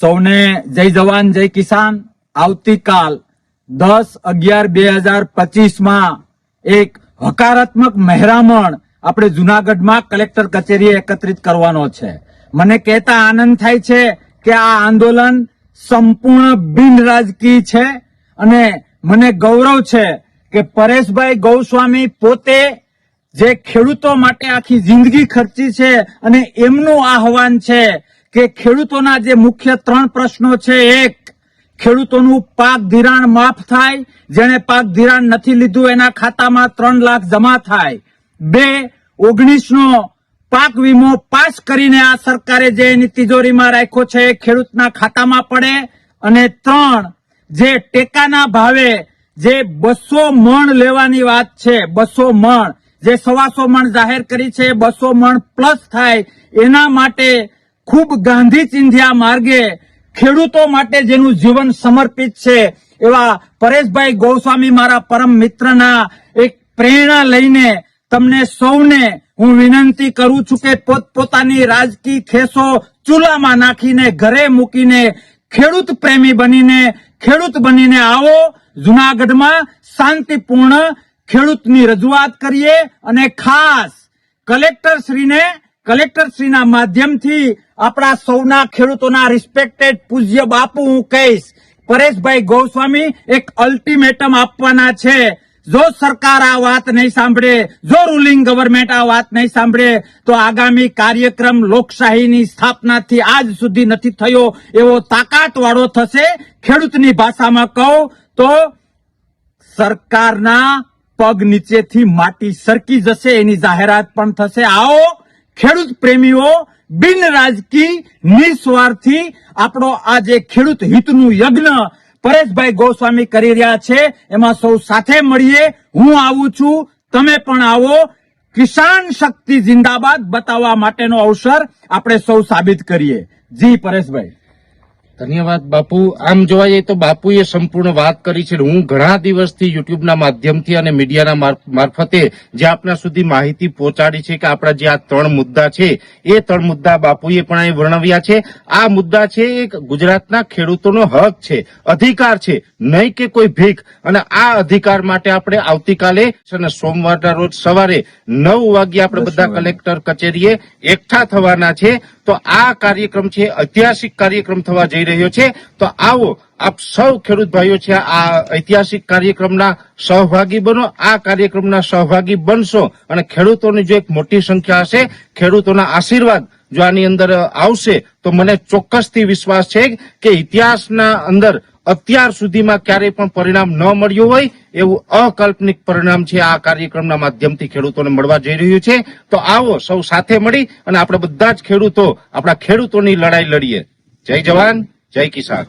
સૌને જય જવાન, જય કિસાન. આવતીકાલ દસ અગિયાર બે હજાર પચીસમાં એક હકારાત્મક મહેરામણ આપણે જુનાગઢમાં કલેક્ટર કચેરીએ એકત્રિત કરવાનો છે. મને કહેતા આનંદ થાય છે કે આ આંદોલન સંપૂર્ણ બિન રાજકીય છે અને મને ગૌરવ છે કે પરેશભાઈ ગૌસ્વામી પોતે જે ખેડૂતો માટે આખી જિંદગી ખર્ચી છે અને એમનું આહવાન છે કે ખેડૂતોના જે મુખ્ય ત્રણ પ્રશ્નો છે, એક, ખેડૂતોનું પાક ધિરાણ માફ થાય, જેણે પાક ધિરાણ નથી લીધું, એના ખાતામાં ત્રણ લાખ જમા થાય. બે, ઓગણીસનો પાક વીમો પાસ કરીને આ સરકારે જે એની તિજોરીમાં રાખ્યો છે, એ ખેડૂતના ખાતામાં પડે. અને ત્રણ, જે ટેકાના ભાવે જે બસો મણ લેવાની વાત છે, બસો મણ, જે સવાસો મણ જાહેર કરી છે, બસો મણ પ્લસ થાય, એના માટે ખૂબ ગાંધી ચિંધ્યા માર્ગે ખેડૂતો માટે જેનું જીવન સમર્પિત છે, એવા પરેશભાઈ ગોસ્વામી મારા પરમ મિત્રના એક પ્રેરણા લઈને તમને સૌને હું વિનંતી કરું છું કે પોતપોતાની રાજકીય ખેસો ચૂલામાં નાખીને, ઘરે મૂકીને ખેડૂત પ્રેમી બનીને, ખેડૂત બનીને આવો. જુનાગઢમાં શાંતિપૂર્ણ ખેડૂતની રજૂઆત કરીએ અને ખાસ કલેક્ટર શ્રીને કલેક્ટર શ્રીના માધ્યમથી આપણા સૌના ખેડૂતોના રિસ્પેક્ટેડ પૂજ્ય બાપુ હું કહીશ. પરેશભાઈ ગોસ્વામી એક અલ્ટિમેટમ આપવાના છે. જો સરકાર આ વાત નહીં સાંભળે, જો રૂલિંગ ગવર્મેન્ટ આ વાત નહીં સાંભળે, તો આગામી કાર્યક્રમ લોકશાહીની સ્થાપનાથી આજ સુધી નથી થયો એવો તાકાત વાળો થશે ખેડૂતની ભાષામાં કહું તો સરકારના પગ નીચેથી માટી સરકી જશે, એની જાહેરાત પણ થશે. આવો ખેડૂત પ્રેમીઓ બિન રાજકીય નિસ્વાર્થી આપણો આ જે ખેડૂત હિતનું યજ્ઞ પરેશભાઈ ગોસ્વામી કરી રહ્યા છે, એમાં સૌ સાથે મળીએ. હું આવું છું, તમે પણ આવો. કિસાન શક્તિ જિંદાબાદ બતાવવા માટેનો અવસર આપણે સૌ સાબિત કરીએ. જી પરેશભાઈ. ધન્યવાદ બાપુ. આમ જોવા જઈએ તો બાપુએ સંપૂર્ણ વાત કરી છે. હું ઘણા દિવસથી યુટ્યુબના માધ્યમથી અને મીડિયાના મારફતે જે આપણા સુધી માહિતી પહોંચાડી છે કે આપણા જે આ ત્રણ મુદ્દા છે એ ત્રણ મુદ્દા બાપુએ પણ અહીં વર્ણવ્યા છે. આ મુદ્દા છે એ ગુજરાતના ખેડૂતોનો હક છે અધિકાર છે નહીં કે કોઈ ભીખ. અને આ અધિકાર માટે આપણે આવતીકાલે અને સોમવારના રોજ સવારે નવ વાગ્યે આપણે બધા કલેક્ટર કચેરીએ એકઠા થવાના છે. તો આ કાર્યક્રમ છે ઐતિહાસિક કાર્યક્રમ થવા જઈ રહ્યો છે. તો આવો આપ સૌ ખેડૂત ભાઈઓ છે, આ ઐતિહાસિક કાર્યક્રમના સહભાગી બનો, આ કાર્યક્રમના સહભાગી બનશો અને ખેડૂતોની જો એક મોટી સંખ્યા હશે, ખેડૂતોના આશીર્વાદ જો આની અંદર આવશે, તો મને ચોક્કસથી વિશ્વાસ છે કે ઇતિહાસના અંદર અત્યાર સુધીમાં ક્યારેય પણ પરિણામ ન મળ્યું હોય, એવું અકાલ્પનિક પરિણામ છે આ કાર્યક્રમના માધ્યમથી ખેડૂતોને મળવા જઈ રહ્યું છે. તો આવો સૌ સાથે મળી અને આપણે બધા જ ખેડૂતો, આપણા ખેડૂતોની લડાઈ લડીએ. જય જવાન. જય કિસાન.